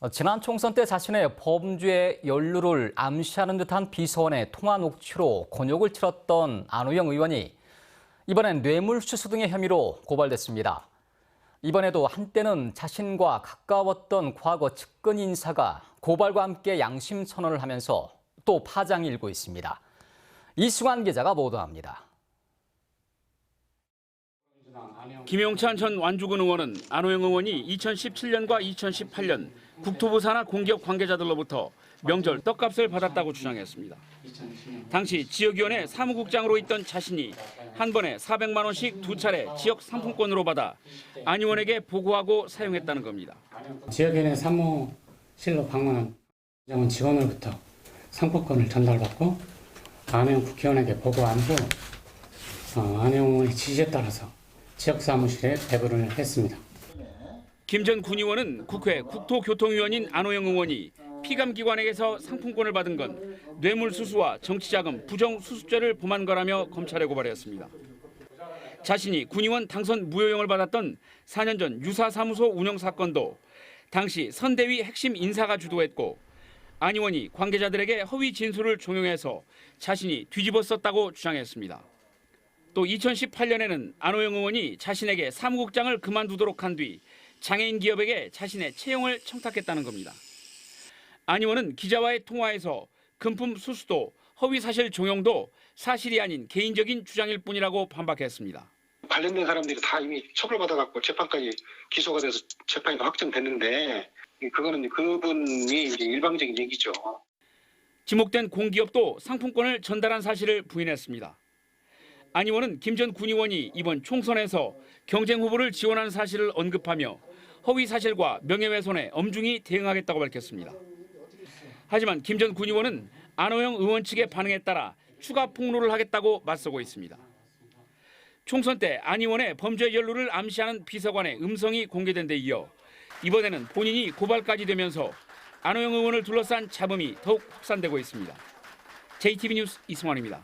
어, 지난 총선 때 자신의 범죄 연루를 암시하는 듯한 비서원의 통화 녹취로 곤욕을 치렀던 안호영 의원이 이번엔 뇌물수수 등의 혐의로 고발됐습니다. 이번에도 한때는 자신과 가까웠던 과거 측근 인사가 고발과 함께 양심 선언을 하면서 또 파장이 일고 있습니다. 이승환 기자가 보도합니다. 김용찬 전 완주군 의원은 안호영 의원이 2017년과 2018년 국토부 산하 공기업 관계자들로부터 명절 떡값을 받았다고 주장했습니다. 당시 지역위원회 사무국장으로 있던 자신이 한 번에 400만 원씩 두 차례 지역 상품권으로 받아 안 의원에게 보고하고 사용했다는 겁니다. 지역위원회 사무실로 방문한 장은 직원으로부터 상품권을 전달받고 안혜영 국회의원에게 보고한 후 어, 안혜영의 지시에 따라서 지역 사무실에 배부를 했습니다. 김 전 군의원은 국회 국토교통위원인 안호영 의원이 피감기관에게서 상품권을 받은 건 뇌물수수와 정치자금 부정수수죄를 범한 거라며 검찰에 고발했습니다. 자신이 군의원 당선 무효형을 받았던 4년 전 유사사무소 운영 사건도 당시 선대위 핵심 인사가 주도했고 안 의원이 관계자들에게 허위 진술을 종용해서 자신이 뒤집어 썼다고 주장했습니다. 또 2018년에는 안호영 의원이 자신에게 사무국장을 그만두도록 한 뒤 장애인 기업에게 자신의 채용을 청탁했다는 겁니다. 안 의원은 기자와의 통화에서 금품 수수도 허위 사실 종용도 사실이 아닌 개인적인 주장일 뿐이라고 반박했습니다. 관련된 사람들이 다 이미 처벌받아갖고 재판까지 기소가 돼서 재판이 확정됐는데 그거는 그분이 일방적인 얘기죠. 지목된 공기업도 상품권을 전달한 사실을 부인했습니다. 안 의원은 김 전 군의원이 이번 총선에서 경쟁 후보를 지원하는 사실을 언급하며 허위 사실과 명예훼손에 엄중히 대응하겠다고 밝혔습니다. 하지만 김 전 군의원은 안호영 의원 측의 반응에 따라 추가 폭로를 하겠다고 맞서고 있습니다. 총선 때 안 의원의 범죄 연루를 암시하는 비서관의 음성이 공개된 데 이어 이번에는 본인이 고발까지 되면서 안호영 의원을 둘러싼 잡음이 더욱 확산되고 있습니다. JTB 뉴스 이승환입니다.